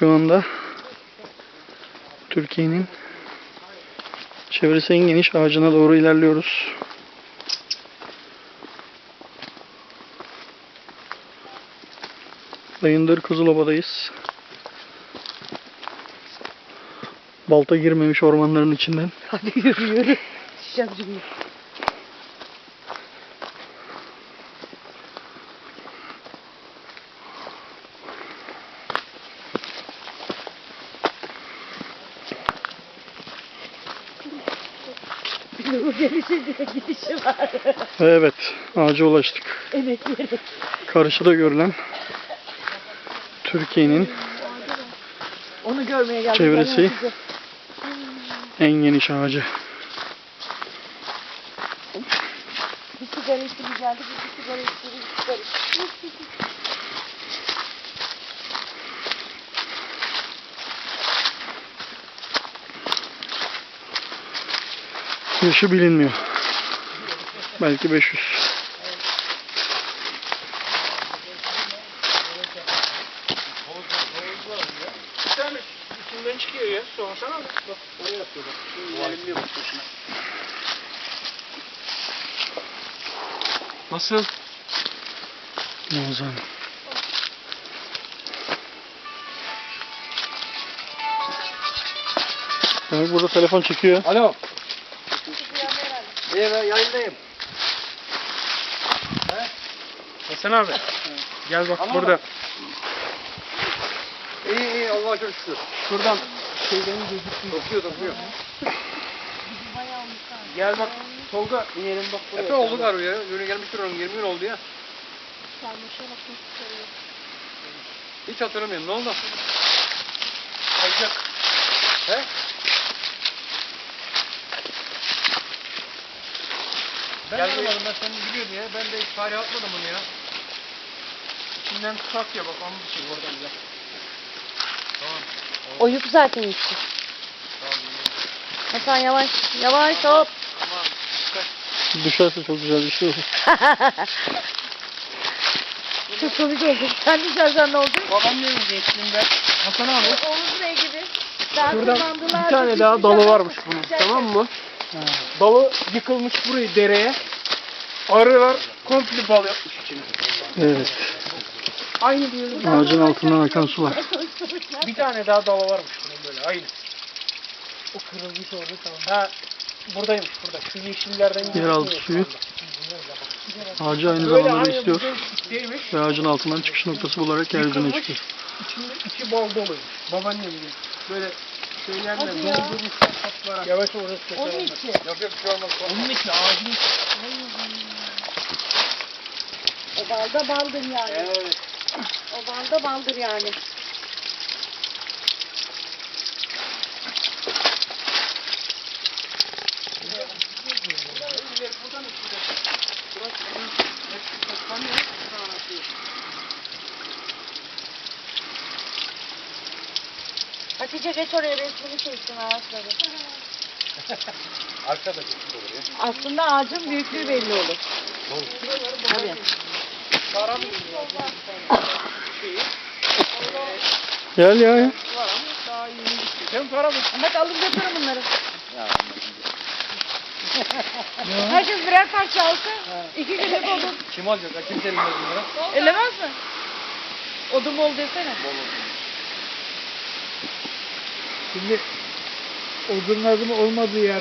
Şu anda Türkiye'nin çevresi en geniş ağacına doğru ilerliyoruz. Bayındır Kızıloba'dayız. Balta girmemiş ormanların içinden. Hadi yürü yürü. Düşeceğim Bu gelişi gidişi var. Evet, ağaca ulaştık. Emekleri. Karşıda görülen Türkiye'nin Onu görmeye geldim. Çevresi. En geniş ağacı. Bir sigara içti bir geldi. Bir sigara içti bir sigara içti. Yaşı bilinmiyor. Belki 500. Bir tane içinden çıkıyor ya. Soğursana bak. Bak oraya atıyor bak. Şimdi elimde bak başına. Nasıl? Muazzam. Demek burada telefon çekiyor. Alo. İyi ben yayındayım. Hasan abi. Gel bak Ama burada. İyi iyi Allah'a çok şükür. Şuradan şeyden gözüksün. Dokuyor dokuyor. Gel bak Tolga inelim bak buraya. Epe oldu galiba ya. Yürü gelmiştir onun 20 gün oldu ya. Hiç hatırlamıyorum. Ne oldu? Kayacak. He? Ben Gel buraya. ben seni biliyorum ya. Ben de hiç tarih atmadım onu ya. İçinden tutak ya bak onu bir şey oradan gel. O yük zaten içti. Hasan yavaş. Yavaş hop. Tamam. Düşerse çok güzel bir şey olur. Çok komik oldu. Sen düşersen ne olacak? Babaannemin gençliğinde Hasan abi Oğuz Bey gibi. Daha Şuradan bir tane daha dalı varmış bunun tamam mı? Dalı yıkılmış burayı dereye. Arılar komple bal yapmış içine. Evet. Aynı diyorum. Ağacın altından akan sular. Bir tane daha dalı varmış bunun böyle aynı. O kırılmış orada tamam. Ha buradaymış burada. Şu yeşillerden Yeraltı suyu. Ağacı aynı Böyle zamanda besliyor. Ve ağacın altından çıkış noktası bularak yeryüzüne çıkıyor. İçinde içi bal doluymuş. Babaannem gibi. Böyle şeylerle Hadi ya. doldurmuşlar kaplara. Yavaş orası Onun keserler. içi. Yok yok bir şey olmaz. Onun içi ağacın. O balda baldır yani. Evet. O balda baldır yani. Hatice geç oraya resmini çeksin ağaçları. Arkada çıktı olur ya. Aslında ağacın büyüklüğü belli olur. Tabii. Gel ya. ya. Sen para mı? Ahmet alıp yaparım bunları. Herkes birer parça alsa iki günlük odun. Kim alacak? Kim serilmez bunlara? Elemez mi? Odun bol desene. Şimdi odunların olmadığı yerde